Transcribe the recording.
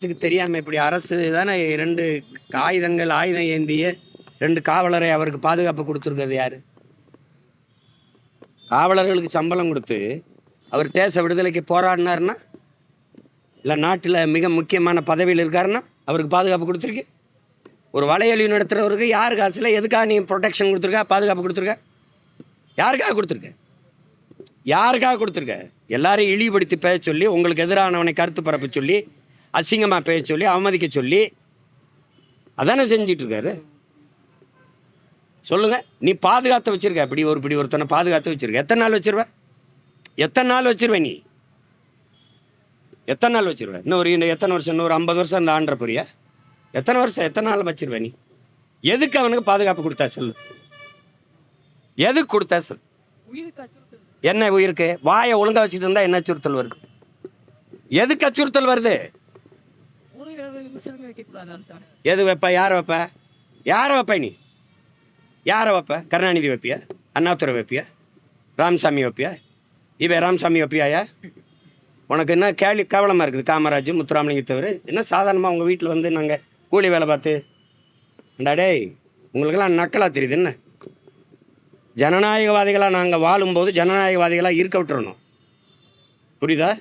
அரசுக்கு தெரியாமல் இப்படி அரசு தானே ரெண்டு ஆயுதங்கள் ஆயுதம் ஏந்திய ரெண்டு காவலரை அவருக்கு பாதுகாப்பு கொடுத்துருக்கிறது யார்? காவலர்களுக்கு சம்பளம் கொடுத்து அவர் தேச விடுதலைக்கு போராடினாருன்னா? இல்லை நாட்டில் மிக முக்கியமான பதவியில் இருக்காருன்னா அவருக்கு பாதுகாப்பு கொடுத்துருக்கு? ஒரு வலையொலி நடத்துகிறவருக்கு யார் காசில் எதுக்காக நீ ப்ரொடெக்ஷன் கொடுத்துருக்க பாதுகாப்பு கொடுத்துருக்க? யாருக்காக கொடுத்துருக்க? யாருக்காக கொடுத்துருக்க? எல்லாரையும் இழிவுபடுத்தி பேச சொல்லி உங்களுக்கு எதிரானவனை கருத்து பரப்ப சொல்லி அசிங்கமாக பேச சொல்லி அவமதிக்க சொல்லி அதானே செஞ்சிட்டு இருக்காரு சொல்லுங்க. நீ பாதுகாத்து வச்சிருக்க. இப்படி ஒரு இப்படி ஒருத்தனை பாதுகாத்து வச்சிருக்க. எத்தனை நாள் வச்சிருவ? எத்தனை நாள் வச்சிருவ நீ? எத்தனை நாள் வச்சுருவேன் இன்னும் ஒரு இன்னும் எத்தனை வருஷம்? இன்னும் ஒரு ஐம்பது வருஷம் இந்த ஆண்ட புரிய எத்தனை வருஷம்? எத்தனை நாள் வச்சிருவ நீ? எதுக்கு அவனுக்கு பாதுகாப்பு கொடுத்தா சொல்லு. எதுக்கு கொடுத்தா சொல்லு? என்ன உயிருக்கு? வாயை ஒழுங்கா வச்சுட்டு இருந்தால் என்ன அச்சுறுத்தல் வருது? எதுக்கு அச்சுறுத்தல் வருது? எது வைப்ப? யாரை வைப்ப? யாரை வைப்ப நீ? யாரை வைப்ப? கருணாநிதி வைப்பியா? அண்ணாதுரை வைப்பியா? ராமசாமி வைப்பியா? இவ ராமசாமி வைப்பியாயா? உனக்கு என்ன கேள்வி கேவலமாக இருக்குது? காமராஜ் முத்துராமலிங்க தவிர? என்ன சாதாரணமாக உங்கள் வீட்டில் வந்து நாங்கள் கூலி வேலை பார்த்து? ஏண்டா டேய் உங்களுக்கெல்லாம் நக்கலாக தெரியுது என்ன? ஜனநாயகவாதிகளாக நாங்கள் வாழும்போது ஜனநாயகவாதிகளாக இருக்க விட்டுறணும். புரியுதா?